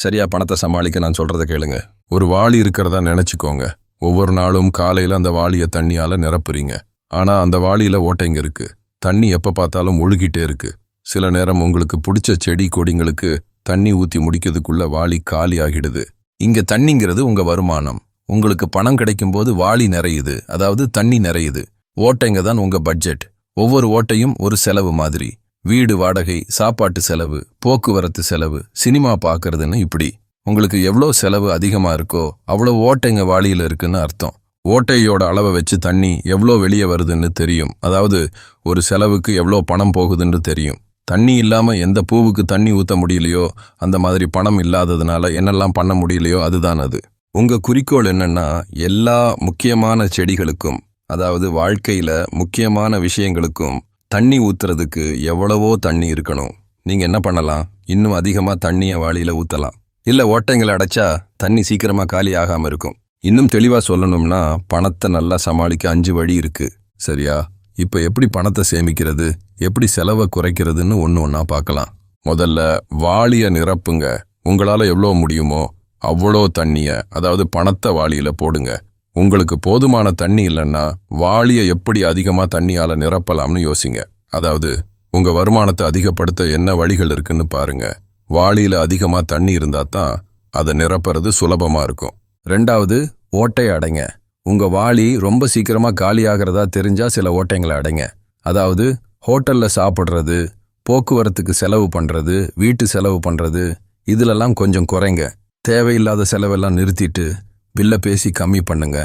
சரியா பணத்தை சமாளிக்க நான் சொல்றத கேளுங்க. ஒரு வாளி இருக்கிறதா நினைச்சுக்கோங்க. ஒவ்வொரு நாளும் காலையில அந்த வாளியை தண்ணியால நிரப்புறீங்க. ஆனா அந்த வாளியில ஓட்டைங்க இருக்கு. தண்ணி எப்ப பார்த்தாலும் ஒழுகிட்டே இருக்கு. சில நேரம் உங்களுக்கு பிடிச்ச செடி கொடிங்களுக்கு தண்ணி ஊத்தி முடிக்கிறதுக்குள்ள வாளி காலி ஆகிடுது இங்க தண்ணிங்கிறது உங்க வருமானம். உங்களுக்கு பணம் கிடைக்கும் போது வாளி நிறையுது. அதாவது தண்ணி நிறையுது. ஓட்டைங்க தான் உங்க பட்ஜெட். ஒவ்வொரு ஓட்டையும் ஒரு செலவு மாதிரி. வீடு வாடகை சாப்பாட்டு செலவு போக்குவரத்து செலவு சினிமா பார்க்கறதுன்னு இப்படி. உங்களுக்கு எவ்வளோ செலவு அதிகமாக இருக்கோ அவ்வளோ ஓட்டைங்க வாளியில் இருக்குன்னு அர்த்தம். ஓட்டையோட அளவை வச்சு தண்ணி எவ்வளோ வெளியே வருதுன்னு தெரியும். அதாவது ஒரு செலவுக்கு எவ்வளோ பணம் போகுதுன்னு தெரியும். தண்ணி இல்லாமல் எந்த பூவுக்கு தண்ணி ஊற்ற முடியலையோ அந்த மாதிரி பணம் இல்லாததுனால என்னெல்லாம் பண்ண முடியலையோ அதுதான் அது. உங்கள் குறிக்கோள் என்னன்னா எல்லா முக்கியமான செடிகளுக்கும் அதாவது வாழ்க்கையில் முக்கியமான விஷயங்களுக்கும் தண்ணி ஊற்றுறதுக்கு எவ்வளவோ தண்ணி இருக்கணும். நீங்க என்ன பண்ணலாம்? இன்னும் அதிகமா தண்ணியை வாளியில ஊத்தலாம். இல்ல ஓட்டைங்களை அடைச்சா தண்ணி சீக்கிரமா காலி ஆகாம இருக்கும். இன்னும் தெளிவா சொல்லணும்னா பணத்தை நல்லா சமாளிக்க அஞ்சு வழி இருக்கு. சரியா? இப்ப எப்படி பணத்தை சேமிக்கிறது? எப்படி செலவை குறைக்கிறதுன்னு ஒன்று ஒன்றா பார்க்கலாம். முதல்ல வாளிய நிரப்புங்க. உங்களால எவ்வளோ முடியுமோ அவ்வளோ தண்ணிய அதாவது பணத்தை வாளியில போடுங்க. உங்களுக்கு போதுமான தண்ணி இல்லைன்னா வாளியை எப்படி அதிகமா தண்ணியால நிரப்பலாம்னு யோசிங்க. அதாவது உங்க வருமானத்தை அதிகப்படுத்த என்ன வழிகள் இருக்குன்னு பாருங்க. வாளியில அதிகமா தண்ணி இருந்தா தான் அதை நிரப்புறது சுலபமா இருக்கும். ரெண்டாவது ஓட்டை அடைங்க. உங்க வாளி ரொம்ப சீக்கிரமா காலியாகிறதா தெரிஞ்சா சில ஓட்டைங்களை அடைங்க. அதாவது ஹோட்டல்ல சாப்பிடுறது போக்குவரத்துக்கு செலவு பண்றது வீட்டு செலவு பண்றது இதிலெல்லாம் கொஞ்சம் குறைங்க. தேவையில்லாத செலவெல்லாம் நிறுத்திட்டு பில்ல பேசி கம்மி பண்ணுங்க.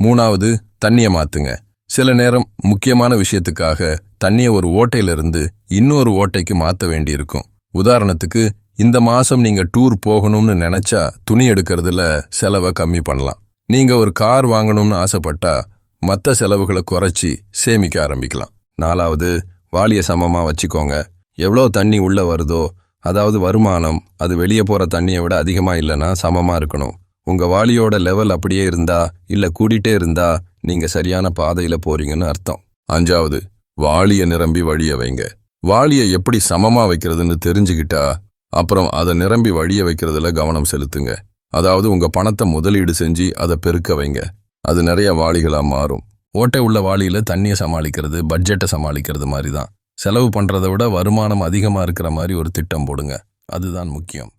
மூணாவது தண்ணிய மாத்துங்க. சில நேரம் முக்கியமான விஷயத்துக்காக தண்ணிய ஒரு ஓட்டையிலிருந்து இன்னொரு ஓட்டைக்கு மாத்த வேண்டியிருக்கும். உதாரணத்துக்கு இந்த மாசம் நீங்க டூர் போகணும்னு நினைச்சா துணி எடுக்கிறதுல செலவை கம்மி பண்ணலாம். நீங்க ஒரு கார் வாங்கணும்னு ஆசைப்பட்டா மத்த செலவுகளை குறைச்சி சேமிக்க ஆரம்பிக்கலாம். நாலாவது வாளிய சமமா வச்சுக்கோங்க. எவ்வளோ தண்ணி உள்ள வருதோ அதாவது வருமானம் அது வெளியே போற தண்ணியை விட அதிகமா இல்லைன்னா சமமா இருக்கணும். உங்க வாளியோட லெவல் அப்படியே இருந்தா இல்ல கூடிட்டே இருந்தா நீங்க சரியான பாதையில போறீங்கன்னு அர்த்தம். அஞ்சாவது வாளிய நிரம்பி வழிய வைங்க. வாளிய எப்படி சமமா வைக்கிறதுன்னு தெரிஞ்சுக்கிட்டா அப்புறம் அதை நிரம்பி வழிய வைக்கிறதுல கவனம் செலுத்துங்க. அதாவது உங்க பணத்தை முதலீடு செஞ்சு அதை பெருக்க வைங்க. அது நிறைய வாளிகளா மாறும். ஓட்டை உள்ள வாளியில தண்ணியை சமாளிக்கிறது பட்ஜெட்டை சமாளிக்கிறது மாதிரி தான் செலவு பண்றதை விட வருமானம் அதிகமா இருக்கிற மாதிரி ஒரு திட்டம் போடுங்க. அதுதான் முக்கியம்.